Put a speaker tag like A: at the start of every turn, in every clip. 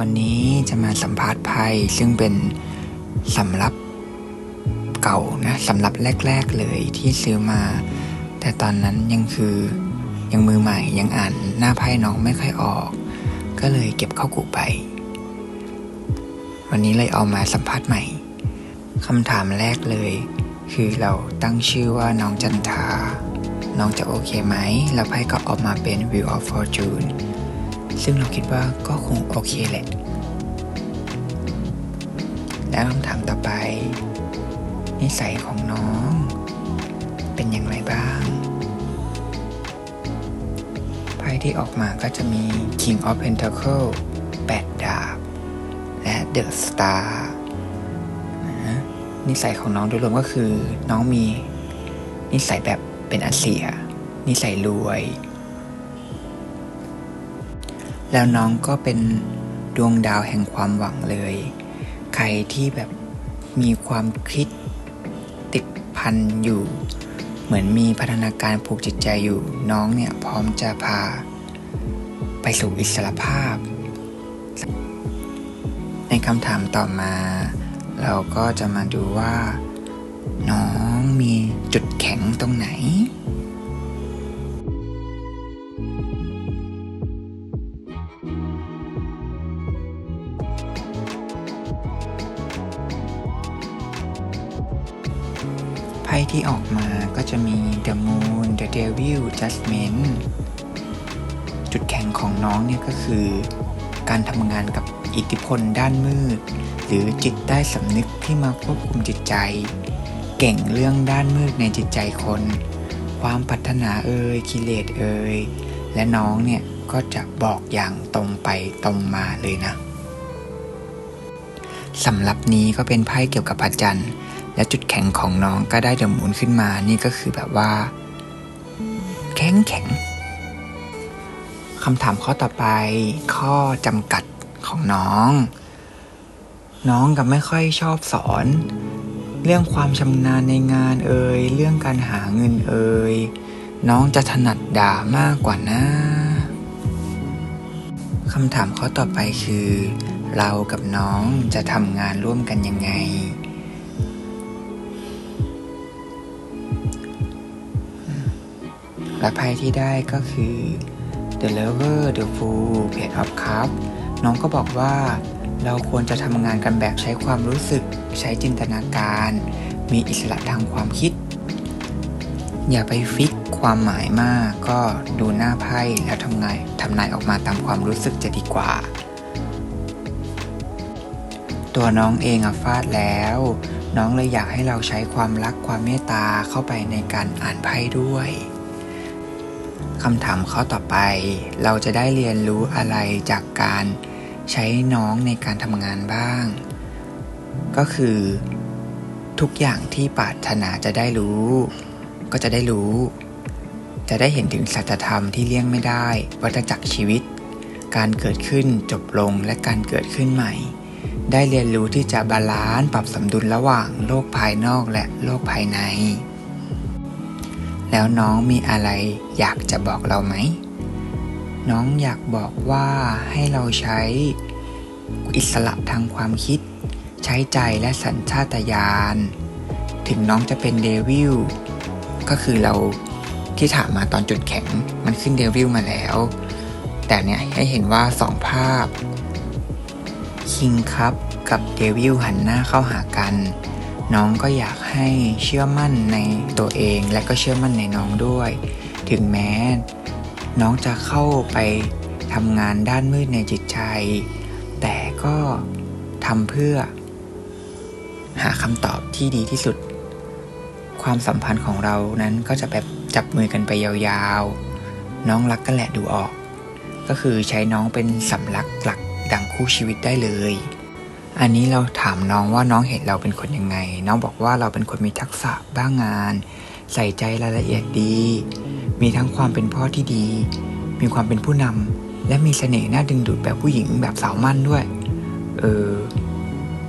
A: วันนี้จะมาสัมภาษณ์ไพ่ซึ่งเป็นสำรับเก่านะสำรับแรก ๆเลยที่ซื้อมา แต่ตอนนั้นยังคือยังมือใหม่ยังอ่านหน้าไพ่น้องไม่ค่อยออก ก็เลยเก็บเข้ากุไป วันนี้เลยเอามาสัมภาษณ์ใหม่คำถามแรกเลย คือเราตั้งชื่อว่าน้องจันทาน้องจะโอเคไหม แล้วไพ่ก็ออกมาเป็น View of Fortune ซึ่งเราคิดว่าก็คงโอเคแหละ แล้วคำถามต่อไป นิสัยของน้อง เป็นอย่างไรบ้างไพ่ที่ออกมาก็จะมี King of Pentacle 8 ดาบ และ The Star นะนิสัยของน้องโดยรวมก็คือ น้องมีนิสัยแบบเป็นอาเซีย นิสัยรวย แล้วน้องก็เป็นดวงดาวแห่งความหวังเลย ใครที่แบบมีความคิดติดพันอยู่ เหมือนมีพัฒนาการผูกจิตใจอยู่ น้องเนี่ยพร้อมจะพา ไปสู่อิสรภาพ ในคำถามต่อมา เราก็จะมาดูว่า น้องมีจุดแข็งตรงไหน พ่ที่ออกมาก็จะมี The Moon The Devil Judgment จุดแข็งของน้องเนี่ยก็คือ การทำงานกับอิทธิพลด้านมืด หรือจิตใต้สำนึกที่มาควบคุมจิตใจ เก่งเรื่องด้านมืดในจิตใจคน ความปรารถนาเอ่ยกิเลสเอ่ยและน้องเนี่ยก็จะบอกอย่างตรงไปตรงมาเลยนะสำหรับนี้ก็เป็นไพ่เกี่ยวกับพระจันทร์ และจุดแข็งของน้องก็ได้เดหมุนขึ้นมา นี่ก็คือแบบว่า แข็งแข็งคำถามข้อต่อไป ข้อจำกัดของน้อง น้องกับไม่ค่อยชอบสอน เรื่องความชำนาญในงานเอ่ยเรื่องการหาเงินเอ่ยน้องจะถนัดด่ามากกว่านะคำถามข้อต่อไปคือ เรากับน้องจะทำงานร่วมกันยังไง และไพ่ที่ได้ก็คือ The Lover The Fool Page of Cups น้องก็บอกว่าเราควรจะทำงานกันแบบใช้ความรู้สึก ใช้จินตนาการ มีอิสระทางความคิด อย่าไปฟิกความหมายมากก็ดูหน้าไพ่แล้วทำไงทำนายออกมาตามความรู้สึกจะดีกว่า ตัวน้องเองอะฟาดแล้ว น้องเลยอยากให้เราใช้ความรักความเมตตาเข้าไปในการอ่านไพ่ด้วย คำถามข้อต่อไป เราจะได้เรียนรู้อะไรจากการใช้น้องในการทำงานบ้าง ก็คือ ทุกอย่างที่ปรารถนาจะได้รู้ ก็จะได้รู้ จะได้เห็นถึงสัจธรรมที่เลี่ยงไม่ได้ วัฏจักรชีวิต การเกิดขึ้นจบลงและการเกิดขึ้นใหม่ ได้เรียนรู้ที่จะบาลานซ์ปรับสมดุลระหว่างโลกภายนอกและโลกภายใน แล้วน้องมีอะไรอยากจะบอกเราไหม น้องอยากบอกว่าให้เราใช้อิสระทางความคิด ใช้ใจและสัญชาตญาณ ถึงน้องจะเป็นเดวิลก็คือเราที่ถามมาตอนจุดแข็งมันขึ้นเดวิลมาแล้ว แต่เนี่ยให้เห็นว่าสองภาพคิงครับกับเดวิลหันหน้าเข้าหากัน น้องก็อยากให้เชื่อมั่นในตัวเองและก็เชื่อมั่นในน้องด้วย ถึงแม้ น้องจะเข้าไปทำงานด้านมืดในจิตใจ แต่ก็ทำเพื่อ หาคำตอบที่ดีที่สุด ความสัมพันธ์ของเรานั้นก็จะแบบจับมือกันไปยาวๆ น้องรักกันแหละดูออก ก็คือใช้น้องเป็นสำลักหลักดังคู่ชีวิตได้เลย อันนี้เราถามน้องว่าน้องเห็นเราเป็นคนยังไง น้องบอกว่าเราเป็นคนมีทักษะบ้างงาน ใส่ใจรายละเอียดดี มีทั้งความเป็นพ่อที่ดี มีความเป็นผู้นำและมีเสน่ห์น่าดึงดูดแบบผู้หญิงแบบสาวมั่นด้วย เออ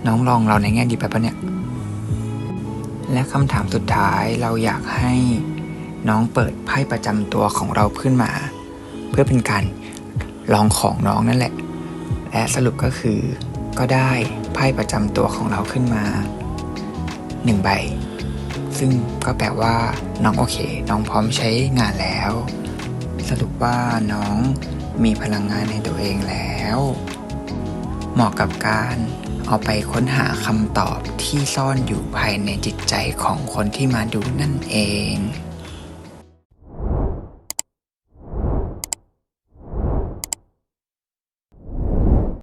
A: น้องลองเราในแง่ดีแบบปะเนี่ย และคำถามสุดท้ายเราอยากให้น้องเปิดไพ่ประจำตัวของเราขึ้นมา เพื่อเป็นการลองของน้องนั่นแหละ และสรุปก็คือ ก็ได้ไพ่ประจำตัวของเราขึ้นมาหนึ่งใบ ซึ่งก็แปลว่าน้องโอเค น้องพร้อมใช้งานแล้ว สรุปว่าน้องมีพลังงานในตัวเองแล้ว เหมาะกับการเอาไปค้นหาคำตอบที่ซ่อนอยู่ภายในจิตใจของคนที่มาดูนั่นเอง